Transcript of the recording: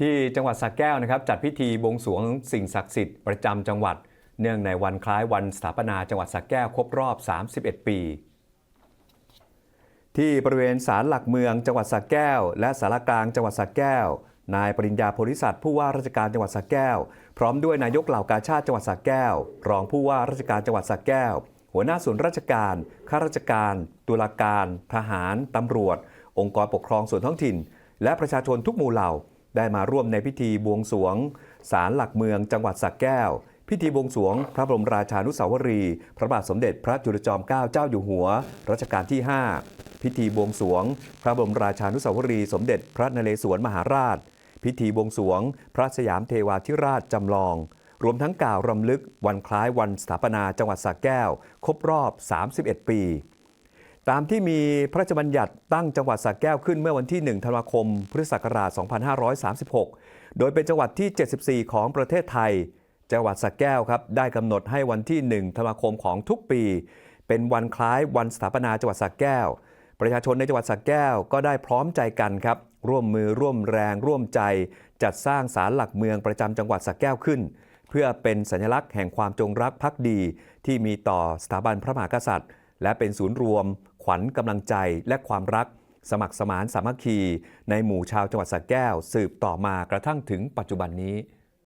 ที่จังหวัดสระแก้วนะครับ จัดพิธีบวงสรวงสิ่งศักดิ์สิทธิ์ประจำจังหวัด เนื่องในวันคล้ายวันสถาปนาจังหวัดสระแก้วครบรอบ 31 ปี ที่บริเวณศาลหลักเมืองจังหวัดสระแก้ว และสารกลางจังหวัดสระแก้ว นายปริญญาโพธิสัตว์ผู้ว่าราชการจังหวัดสระแก้ว พร้อมด้วยนายกเหล่ากาชาติจังหวัดสระแก้ว รองผู้ว่าราชการจังหวัดสระแก้ว หัวหน้าส่วนราชการข้าราชการ ตุลาการ ทหารตำรวจ องค์กรปกครองส่วนท้องถิ่น และประชาชนทุกหมู่เหล่า ได้มาร่วมในพิธีบวงสวงศาลหลักเมืองจังหวัดสระแก้ว พิธีบวงสวง พระบรมราชานุสาวรี พระบาทสมเด็จพระจุลจอมเกล้าเจ้าอยู่หัวรัชกาลที่ 5 พิธีบวงสวง พระบรมราชานุสาวรี สมเด็จพระนเรศวรมหาราช พิธีบวงสวง พระสยามเทวาธิราชจำลอง รวมทั้งกล่าวรำลึกวันคล้ายวันสถาปนาจังหวัดสระแก้ว ครบรอบ 31 ปี ตามที่มีพระราชบัญญัติตั้งจังหวัดสระแก้วขึ้นเมื่อวันที่ 1 ธันวาคม พุทธศักราช 2536 โดยเป็นจังหวัดที่ 74 ของประเทศไทย จังหวัดสระแก้วครับได้กำหนดให้วันที่ 1 ธันวาคมของทุกปี เป็นวันคล้ายวันสถาปนาจังหวัดสระแก้ว ประชาชนในจังหวัดสระแก้วก็ได้พร้อมใจกันครับ ร่วมมือร่วมแรง ร่วมใจ จัดสร้างศาลหลักเมืองประจำจังหวัดสระแก้วขึ้น เพื่อเป็นสัญลักษณ์แห่งความจงรักภักดี ที่มีต่อสถาบันพระมหากษัตริย์ และเป็นศูนย์รวม ขวัญกำลังใจและความรัก สมัครสมานสามัคคี ในหมู่ชาวจังหวัดสระแก้ว สืบต่อมากระทั่งถึงปัจจุบันนี้